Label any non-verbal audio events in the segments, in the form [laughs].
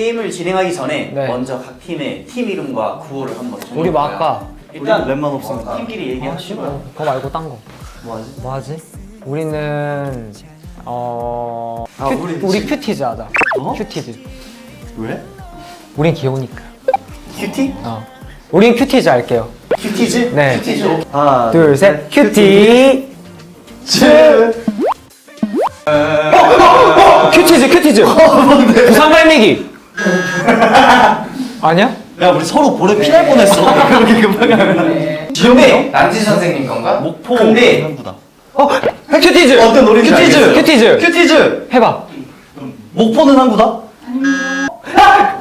게임을 진행하기 전에 네. 먼저 각 팀의 팀 이름과 구호를 한번 정해 우리 뭐 할까? 일단 랩만 없으니까. 팀끼리 얘기하시고 그거 말고 딴 거. 뭐 하지? 뭐 하지? 우리는 어 아, 큐, 우리 우리, 큐티즈 하자. 어? 큐티즈. 왜? 우린 귀여우니까. 큐티? 어. 우린 큐티즈 할게요. 큐티즈? 네. 큐티즈 하나, 둘, 셋. 큐티. 즈. 큐티즈, 큐티즈. 부산 갈매기. [laughs] 아니야? 야 우리 서로 볼에 피날 뻔했어. 그렇게 급하게 하면. 근데 남지 선생님 건가? 목포 근데- 한구다. 어, 큐티즈. 어떤 노래인지 큐티즈. 알겠어요. 큐티즈. 큐티즈. 해봐. 목포는 한구다.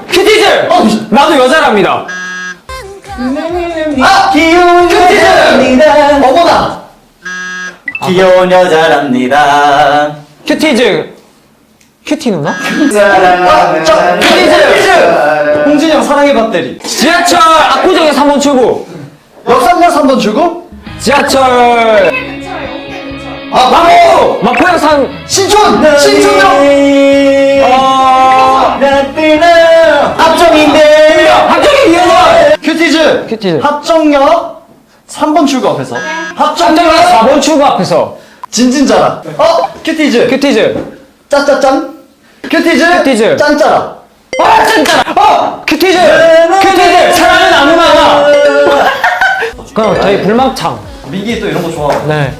큐티즈. 나도 여자랍니다. 아 귀여운 큐티즈입니다. 어머나. 귀여운 여자랍니다. 큐티즈. 큐티 누나? 아, 저 큐티즈. 홍진이 형 사랑의 배터리. 지하철 압구정에 3번 출구. 역삼역 3번 주고. 지하철 근처에 홍대 근처. 아 마포. 마포역산 신촌. 신촌역. 어 합정인데 합정역 이어서 큐티즈. 큐티즈. 합정역 3번 출구 앞에서. 합정역 합정역 4번 출구 앞에서 진진자라. 어 큐티즈. 큐티즈 짜짜짠. 큐티즈. 큐티즈. 짠짜라. 아 진짜 어 큐티즈 큐티즈 사랑은 아무나 그럼 저희 불막창 민기 또 이런 거 좋아하고. 네